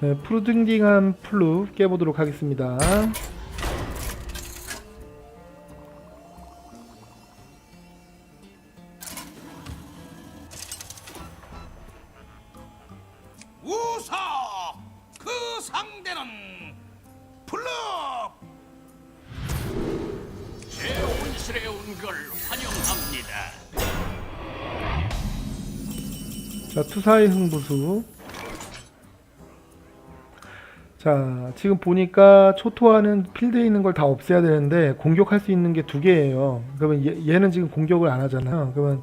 네, 푸르딩딩한 플루 깨보도록 하겠습니다. 우사 그 상대는 플럽 제 온실에 온 걸 환영합니다 자, 투사의 흥부수. 자, 지금 보니까 초토화는 필드에 있는 걸 다 없애야 되는데 공격할 수 있는 게 두 개예요. 그러면 얘, 얘는 지금 공격을 안 하잖아요. 그러면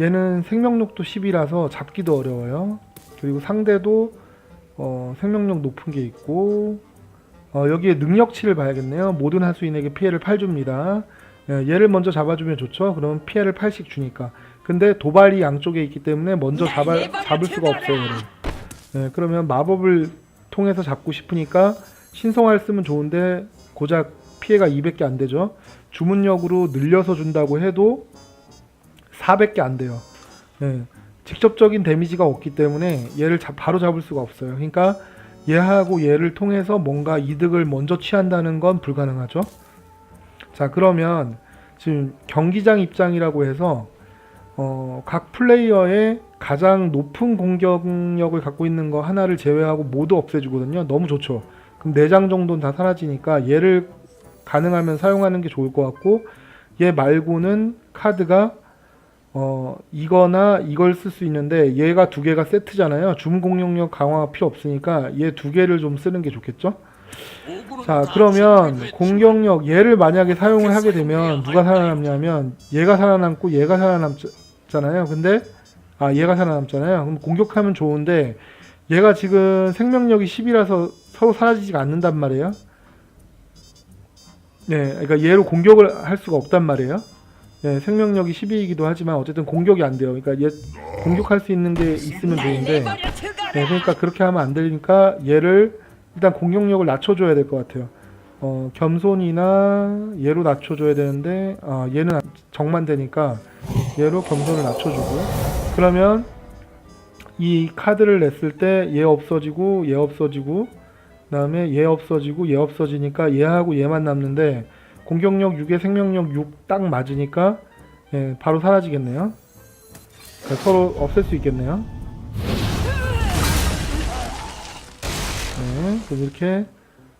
얘는 생명력도 10이라서 잡기도 어려워요. 그리고 상대도 어, 생명력 높은 게 있고 어, 여기에 능력치를 봐야겠네요. 모든 하수인에게 피해를 8줍니다. 예, 얘를 먼저 잡아주면 좋죠. 그러면 피해를 8씩 주니까. 근데 도발이 양쪽에 있기 때문에 먼저 잡아, 잡을 수가 없어요. 예, 그러면 마법을 통해서 잡고 싶으니까 신성화를 쓰면 좋은데 고작 피해가 200개 안 되죠. 주문력으로 늘려서 준다고 해도 400개 안 돼요. 예, 직접적인 데미지가 없기 때문에 얘를 잡- 바로 잡을 수가 없어요. 그러니까 얘하고 얘를 통해서 뭔가 이득을 먼저 취한다는 건 불가능하죠. 자 그러면 지금 경기장 입장이라고 해서 어, 각 플레이어의 가장 높은 공격력을 갖고 있는 거 하나를 제외하고 모두 없애주거든요. 너무 좋죠. 그럼 4장 정도는 다 사라지니까 얘를 가능하면 사용하는 게 좋을 것 같고 얘 말고는 카드가 어 이거나 이걸 쓸 수 있는데 얘가 두 개가 세트잖아요. 줌 공격력 강화가 필요 없으니까 얘 두 개를 좀 쓰는 게 좋겠죠. 자다 그러면. 공격력 얘를 만약에 사용을 하게 되면 누가 살아남냐면 얘가 살아남고 얘가 살아남 잖아요. 근데 아 얘가 살아남잖아요. 그럼 공격하면 좋은데 얘가 지금 생명력이 10이라서 서로 사라지지가 않는단 말이에요. 네 그러니까 얘로 공격을 할 수가 없단 말이에요. 네, 생명력이 10이기도 하지만 어쨌든 공격이 안 돼요. 그러니까 얘 공격할 수 있는 게 있으면 좋은데 네, 그러니까 그렇게 하면 안 되니까 얘를 일단 공격력을 낮춰줘야 될 것 같아요. 어, 겸손이나 얘로 낮춰줘야 되는데 아, 얘는 정만 되니까 얘로 겸손을 낮춰주고 그러면 이 카드를 냈을 때 얘 없어지고 얘 없어지고 그다음에 얘 없어지고 얘 없어지니까 얘하고 얘만 남는데 공격력 6에 생명력 6 딱 맞으니까 예, 바로 사라지겠네요. 그러니까 서로 없앨 수 있겠네요. 네, 이렇게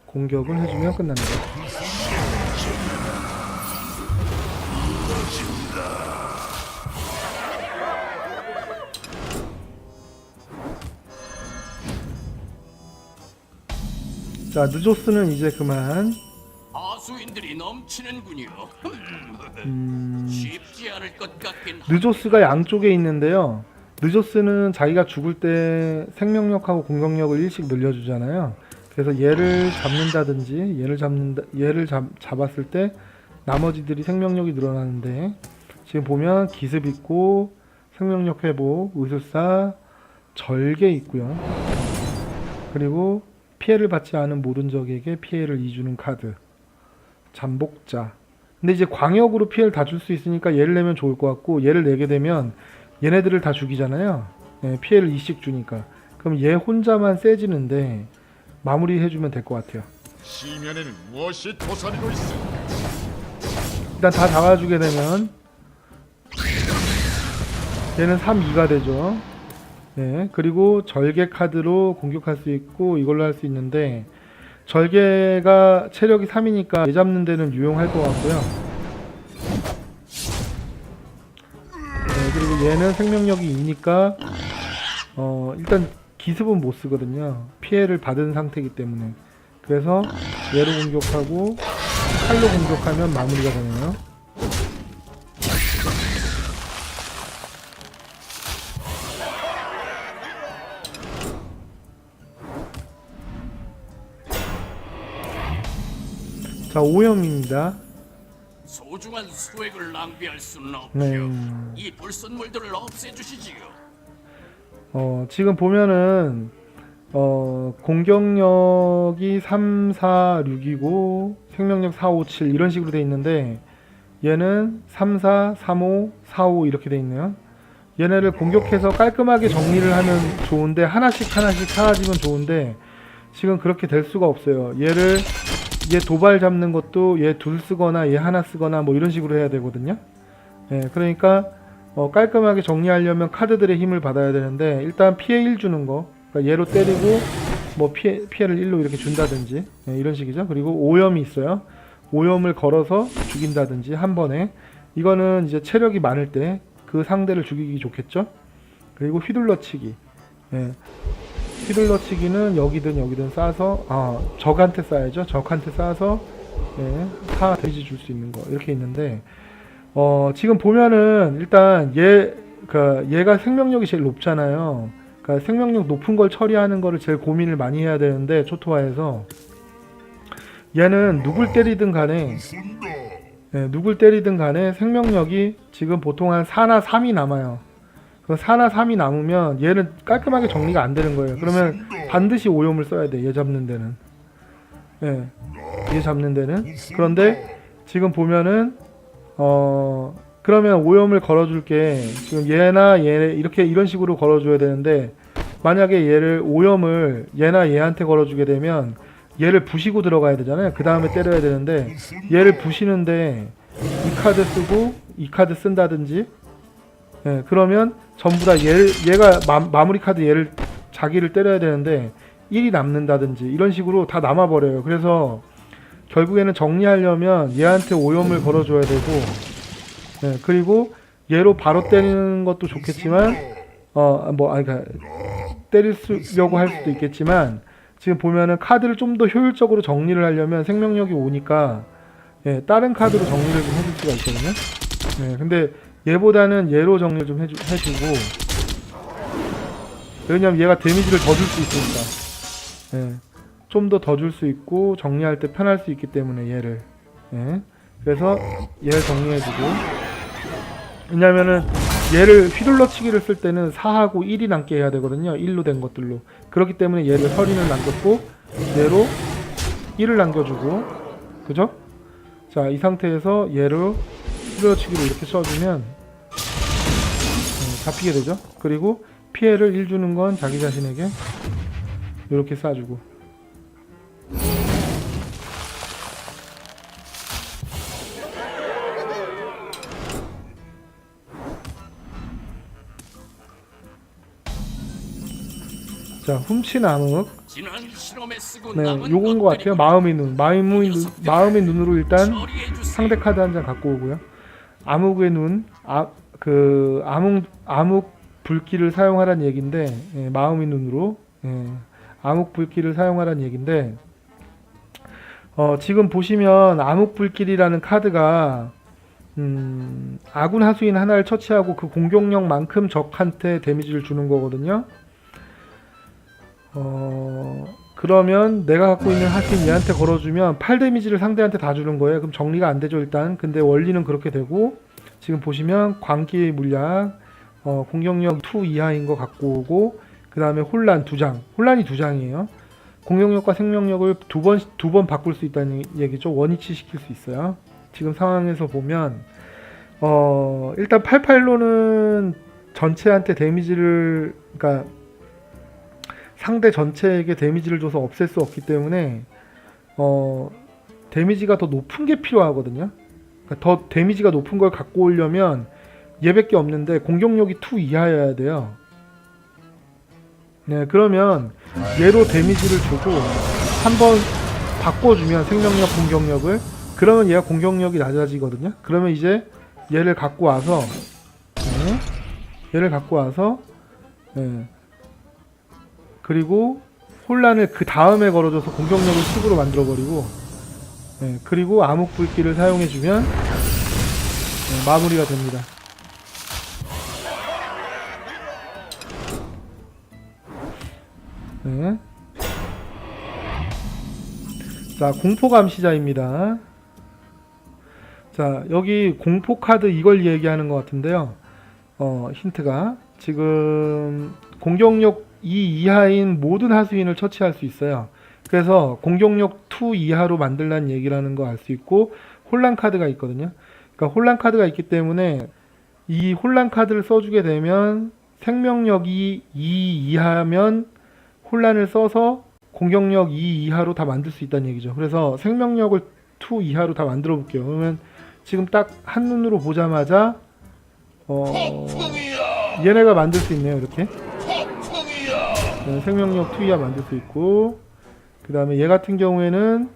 공격을 해주면 끝납니다. 자, 느조스는 이제 그만. 하수인들이 넘치는군요 음, 쉽지 않을 것 같긴 느조스가 양쪽에 있는데요. 느조스는 자기가 죽을 때 생명력하고 공격력을 일씩 늘려주잖아요. 그래서 얘를 잡는다든지 얘를 잡는다 얘를 잡, 잡았을 때 나머지들이 생명력이 늘어나는데 지금 보면 기습 있고 생명력 회복, 의술사, 절개 있고요. 그리고 피해를 받지 않은 모든 적에게 피해를 이주는 카드, 잠복자. 근데 이제 광역으로 피해를 다 줄 수 있으니까 얘를 내면 좋을 것 같고 얘를 내게 되면 얘네들을 다 죽이잖아요. 예, 피해를 2씩 주니까. 그럼 얘 혼자만 세지는데 마무리해주면 될 것 같아요. 시면에는 무엇이 도사리고 있어? 일단 다 잡아주게 되면 얘는 3, 2가 되죠. 네, 그리고 절개 카드로 공격할 수 있고 이걸로 할 수 있는데 절개가 체력이 3이니까 얘 잡는 데는 유용할 것 같고요. 네, 그리고 얘는 생명력이 2니까 어, 일단 기습은 못 쓰거든요. 피해를 받은 상태이기 때문에. 그래서 얘로 공격하고 칼로 공격하면 마무리가 되네요. 자, 오염입니다. 소중한 수액을 낭비할 수는 없죠 네. 이 불순물들을 없애주시지요 어, 지금 보면은 어, 공격력이 3, 4, 6이고 생명력 4, 5, 7 이런 식으로 돼 있는데 얘는 3, 4, 3, 5, 4, 5 이렇게 돼 있네요. 얘네를 공격해서 깔끔하게 정리를 하면 좋은데 하나씩 하나씩 사라지면 좋은데 지금 그렇게 될 수가 없어요. 얘를 얘 도발 잡는 것도 얘 둘 쓰거나 얘 하나 쓰거나 뭐 이런 식으로 해야 되거든요. 예, 그러니까 어, 깔끔하게 정리하려면 카드들의 힘을 받아야 되는데 일단 피해 1 주는 거 그러니까 얘로 때리고 뭐 피해, 피해를 1로 이렇게 준다든지 예, 이런 식이죠. 그리고 오염이 있어요. 오염을 걸어서 죽인다든지 한 번에 이거는 이제 체력이 많을 때 그 상대를 죽이기 좋겠죠. 그리고 휘둘러치기 예. 휘둘러치기는 여기든 여기든 쏴서 아 적한테 쏴야죠. 적한테 쏴서 예, 사 데미지 줄 수 있는 거 이렇게 있는데 어 지금 보면은 일단 얘그 얘가 생명력이 제일 높잖아요. 그러니까 생명력 높은 걸 처리하는 거를 제일 고민을 많이 해야 되는데 초토화에서 얘는 누굴 때리든 간에 예, 누굴 때리든 간에 생명력이 지금 보통 한 4나 3이 남아요. 그 4나 3이 남으면 얘는 깔끔하게 정리가 안 되는 거예요. 그러면 반드시 오염을 써야 돼. 얘 잡는 데는. 예. 얘 잡는 데는. 그런데 지금 보면은 어 그러면 오염을 걸어줄게. 지금 얘나 얘 이렇게 이런 식으로 걸어줘야 되는데 만약에 얘를 오염을 얘나 얘한테 걸어주게 되면 얘를 부시고 들어가야 되잖아요. 그 다음에 때려야 되는데 얘를 부시는데 이 카드 쓰고 이 카드 쓴다든지 예, 그러면 전부 다 얘를, 얘가 마, 무리 카드 얘를 자기를 때려야 되는데 1이 남는다든지 이런 식으로 다 남아버려요. 그래서 결국에는 정리하려면 얘한테 오염을 걸어줘야 되고 예, 그리고 얘로 바로 때리는 것도 좋겠지만 어뭐 아니 그러니까 때리려고 할 수도 있겠지만 지금 보면은 카드를 좀 더 효율적으로 정리를 하려면 생명력이 오니까 예, 다른 카드로 정리를 좀 해줄 수가 있거든요. 예, 근데 얘보다는 얘로 정리를 좀 해주, 해주고. 왜냐면 얘가 데미지를 더 줄 수 있으니까. 예, 좀 더 더 줄 수 있고 정리할 때 편할 수 있기 때문에 얘를. 예, 그래서 얘를 정리해주고. 왜냐면은 얘를 휘둘러치기를 쓸 때는 4하고 1이 남게 해야 되거든요. 1로 된 것들로. 그렇기 때문에 얘를 서린을 남겼고 얘로 1을 남겨주고. 그죠? 자 이 상태에서 얘로 휘둘러치기를 이렇게 써주면 음, 잡히게 되죠. 그리고 피해를 1 주는 건 자기 자신에게 이렇게 쏴주고 자 쓰고 네 요건 것 같아요 마음의 눈 마음의, 눈, 마음의 눈으로 일단. 상대 카드 한 장 갖고 오고요. 암흑의 눈, 아, 그 암흑 암흑 불길을 사용하라는 얘긴데 예, 마음의 눈으로 예, 암흑 불길을 사용하라는 얘긴데 어, 지금 보시면 암흑 불길이라는 카드가 음, 아군 하수인 하나를 처치하고 그 공격력만큼 적한테 데미지를 주는 거거든요. 어, 그러면 내가 갖고 있는 하수인 얘한테 걸어주면 8 데미지를 상대한테 다 주는 거예요. 그럼 정리가 안 되죠 일단. 근데 원리는 그렇게 되고 지금 보시면 광기의 물약 어, 공격력 2 이하인 거 갖고 오고 그 다음에 혼란 두 장. 혼란이 두 장이에요. 공격력과 생명력을 두 번 두 번 바꿀 수 있다는 얘기죠. 원위치 시킬 수 있어요. 지금 상황에서 보면 어, 일단 88로는 전체한테 데미지를 그러니까 상대 전체에게 데미지를 줘서 없앨 수 없기 때문에 어 데미지가 더 높은 게 필요하거든요. 그러니까 더 데미지가 높은 걸 갖고 오려면 얘밖에 없는데 공격력이 2 이하여야 돼요. 네, 그러면 얘로 데미지를 주고 한번 바꿔주면 생명력 공격력을 그러면 얘가 공격력이 낮아지거든요. 그러면 이제 얘를 갖고 와서 네, 얘를 갖고 와서 네, 그리고 혼란을 그 다음에 걸어줘서 공격력을 10으로 만들어버리고 예, 그리고 암흑불길을 사용해주면 예, 마무리가 됩니다. 네. 자, 공포감시자입니다. 자, 여기 공포 카드 이걸 얘기하는 것 같은데요. 어, 힌트가 지금 공격력 2 이하인 모든 하수인을 처치할 수 있어요. 그래서 공격력 2 이하로 만들라는 얘기라는 거 알 수 있고 혼란 카드가 있거든요. 그러니까 혼란 카드가 있기 때문에 이 혼란 카드를 써주게 되면 생명력이 2 이하면 혼란을 써서 공격력 2 이하로 다 만들 수 있다는 얘기죠. 그래서 생명력을 2 이하로 다 만들어 볼게요. 그러면 지금 딱 한눈으로 보자마자 어 얘네가 만들 수 있네요. 이렇게 네, 생명력 2 이하 만들 수 있고 그 다음에 얘 같은 경우에는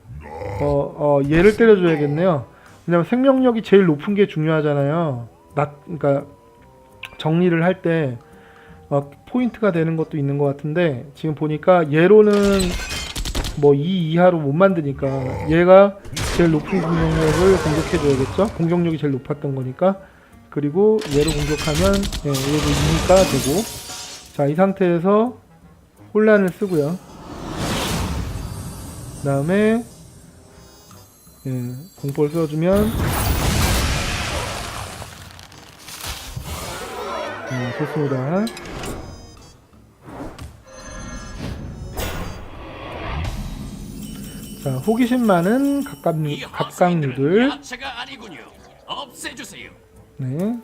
어, 어 얘를 때려줘야겠네요. 왜냐면 생명력이 제일 높은 게 중요하잖아요. 낮 그러니까 정리를 할때 어, 포인트가 되는 것도 있는 것 같은데 지금 보니까 얘로는 뭐 2 이하로 못 만드니까 얘가 제일 높은 공격력을 공격해줘야겠죠? 공격력이 제일 높았던 거니까 그리고 얘로 공격하면 예, 얘도 2니까 되고 자 이 상태에서 혼란을 쓰고요 그 다음에 예, 공포를 써주면 예, 좋습니다 자 호기심 많은 아니군요. 없애주세요. 네.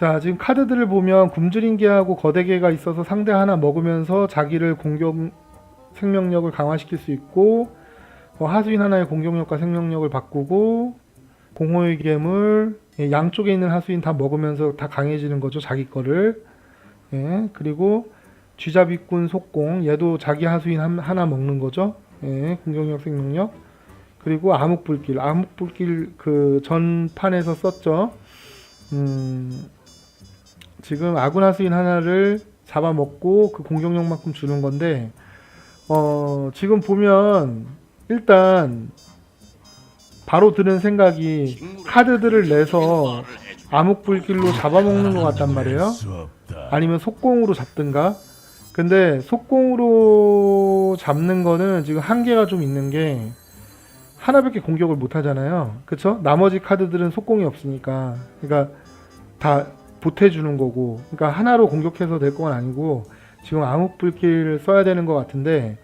자, 지금 카드들을 보면 굶주린 개하고 거대 개가 있어서 상대 하나 먹으면서 자기를 공격 생명력을 강화시킬 수 있고 어, 하수인 하나의 공격력과 생명력을 바꾸고 공허의 괴물 예, 양쪽에 있는 하수인 다 먹으면서 다 강해지는 거죠 자기 거를. 예, 그리고 쥐잡이꾼 속공 얘도 자기 하수인 한- 하나 먹는 거죠. 예, 공격력 생명력. 그리고 암흑불길. 암흑불길 그 전판에서 썼죠. 음, 지금 하수인 하나를 잡아먹고 그 공격력만큼 주는 건데 어, 지금 보면 일단 바로 드는 생각이 카드들을 내서 암흑불길로 잡아먹는 것 같단 말이에요. 아니면 속공으로 잡든가. 근데 속공으로 잡는 거는 지금 한계가 좀 있는 게 하나밖에 공격을 못 하잖아요. 그쵸? 나머지 카드들은 속공이 없으니까. 그러니까 다 보태주는 거고. 그러니까 하나로 공격해서 될 건 아니고 지금 암흑불길을 써야 되는 것 같은데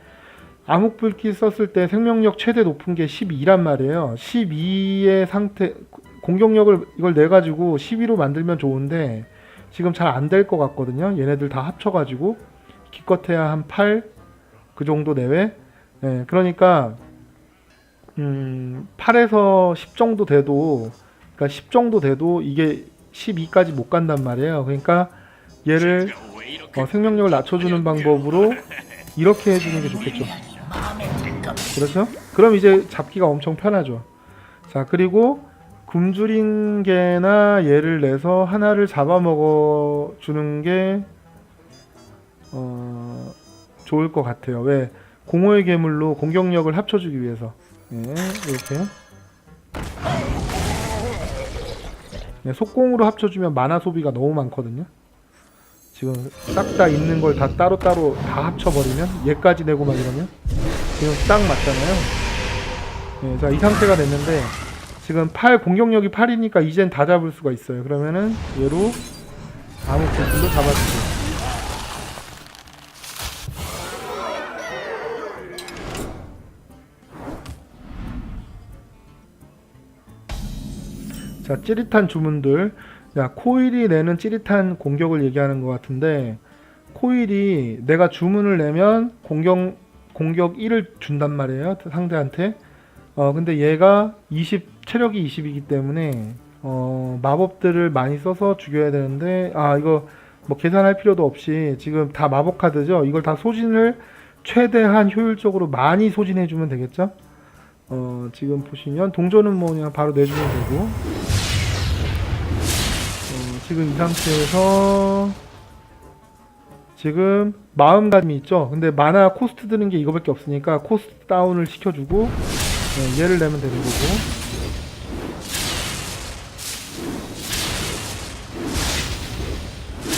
암흑불길 썼을 때 생명력 최대 높은 게 12란 말이에요. 12의 상태 공격력을 이걸 내 가지고 12로 만들면 좋은데 지금 잘 안 될 것 같거든요. 얘네들 다 합쳐가지고 기껏해야 한 8 그 정도 내외. 예, 그러니까 음, 8에서 10 정도 돼도 그러니까 10 정도 돼도 이게 12까지 못 간단 말이에요. 그러니까 얘를 어, 생명력을 낮춰주는 방법으로 이렇게 해주는 게 좋겠죠. 그렇죠? 그럼 이제 잡기가 엄청 편하죠. 자, 그리고 굶주린 개나 얘를 내서 하나를 잡아먹어 주는 게 어, 좋을 것 같아요. 왜? 공허의 괴물로 공격력을 합쳐주기 위해서. 예, 이렇게. 네, 속공으로 합쳐주면 만화 소비가 너무 많거든요. 지금 싹 다 있는 걸 다 따로따로 다 합쳐버리면 얘까지 내고 막 이러면 지금 딱 맞잖아요. 네, 자, 이 상태가 됐는데 지금 8 공격력이 8이니까 이젠 다 잡을 수가 있어요. 그러면은 얘로 아무 불길로 잡아주세요. 자, 찌릿한 주문들. 야, 코일이 내는 찌릿한 공격을 얘기하는 것 같은데, 코일이 내가 주문을 내면 공격, 공격 1을 준단 말이에요. 상대한테. 어, 근데 얘가 20, 체력이 20이기 때문에, 어, 마법들을 많이 써서 죽여야 되는데, 아, 이거 뭐 계산할 필요도 없이 지금 다 마법 카드죠? 이걸 다 소진을 최대한 효율적으로 많이 소진해주면 되겠죠? 어, 지금 보시면 동전은 뭐 그냥 바로 내주면 되고, 어, 지금 이 상태에서 지금 마음가짐이 있죠. 근데 마나 코스트 드는 게 이거밖에 없으니까 코스트 다운을 시켜주고 네, 얘를 내면 되는 거고.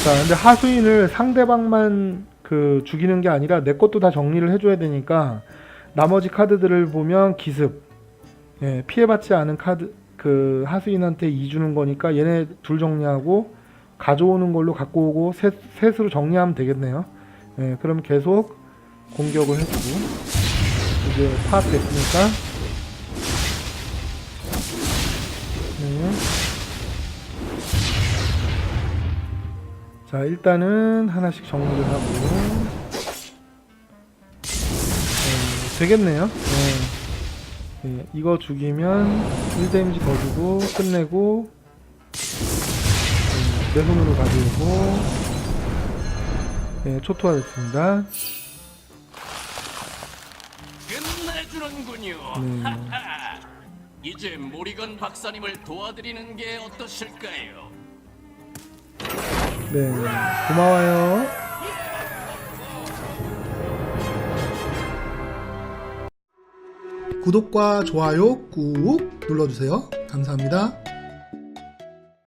자, 근데 하수인을 상대방만 그 죽이는 게 아니라 내 것도 다 정리를 해줘야 되니까 나머지 카드들을 보면 기습, 예, 피해받지 않은 카드 그 하수인한테 이 주는 거니까 얘네 둘 정리하고 가져오는 걸로 갖고 오고 셋, 셋으로 정리하면 되겠네요. 예, 그럼 계속 공격을 해주고 이제 파악됐으니까 네. 자 일단은 하나씩 정리를 하고 되겠네요. 네. 네, 이거 죽이면 1데미지 더 주고 끝내고 네, 내 손으로 가지고 네, 초토화 됐습니다. 끝내주는군요. 네. 이제 모리건 박사님을 도와드리는 게 어떠실까요? 네, 고마워요. 구독과 좋아요 꾹 눌러주세요. 감사합니다.